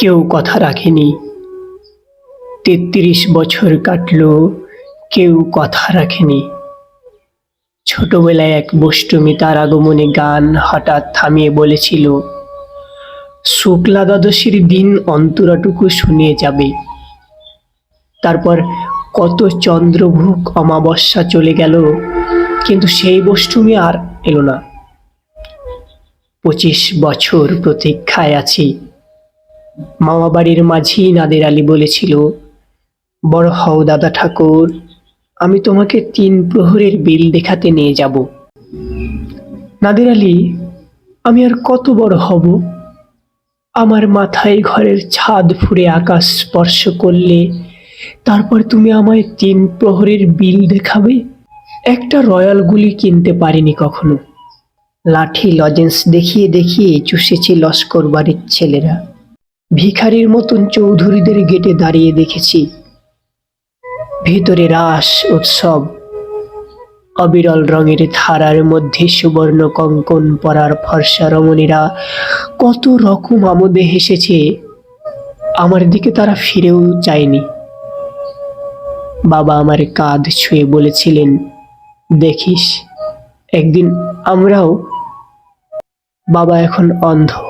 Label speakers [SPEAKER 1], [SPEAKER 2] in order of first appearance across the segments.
[SPEAKER 1] কেউ কথা রাখেনি। তেত্রিশ বছর কাটলো, কেউ কথা রাখেনি। ছোটবেলায় এক বষ্টমী তার আগমনে গান হঠাৎ থামিয়ে বলেছিল শুক্লা দ্বাদশীর দিন অন্তরাটুকু শুনিয়ে যাবে। তারপর কত চন্দ্রভুক অমাবস্যা চলে গেল, কিন্তু সেই বষ্টমী আর এলো না। পঁচিশ বছর প্রতীক্ষায় আছি। মামা বাড়ির মাঝি নাদের আলী বলেছিল, বড় হও দাদা ঠাকুর, আমি তোমাকে তিন প্রহরের বিল দেখাতে নিয়ে যাব। নাদের আলী, আমি আর কত বড় হব? আমার মাথায় ঘরের ছাদ ফুঁড়ে আকাশ স্পর্শ করলে তারপর তুমি আমায় তিন প্রহরের বিল দেখাবে? একটা রয়্যাল গুলি কিনতে পারিনি কখনো। লাঠি লজেন্স দেখিয়ে দেখিয়ে চুষেছে লস্কর বাড়ির ছেলেরা। ভিখারির মতন চৌধুরীদের গেটে দাঁড়িয়ে দেখেছি। ভিতরে রাস, উৎসব। অবিরল রঙের ধারার মধ্যে সুবর্ণ কঙ্কন পরার ফর্সা রমণীরা কত রকম আমোদে হেসেছে। আমার দিকে তারা ফিরেও চায়নি। বাবা আমার কাঁধ ছুঁয়ে বলেছিলেন, দেখিস, একদিন আমরাও বাবা এখন অন্ধ।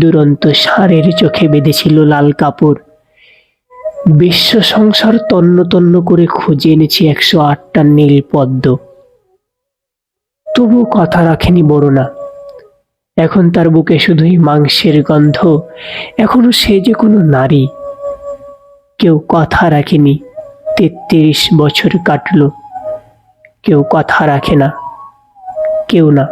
[SPEAKER 1] দুরন্ত ষাঁড়ের চোখে বেঁধেছিল লাল কাপড়। বিশ্ব সংসার তন্ন তন্ন করে খুঁজে এনেছি একশো আটটা নীল পদ্ম। তবু কথা রাখেনি বড় না এখন তার বুকে শুধুই মাংসের গন্ধ, এখনও সে যে কোনো নারী। কেউ কথা রাখেনি, তেত্রিশ বছর কাটলো। কেউ কথা রাখে না, কেউ না।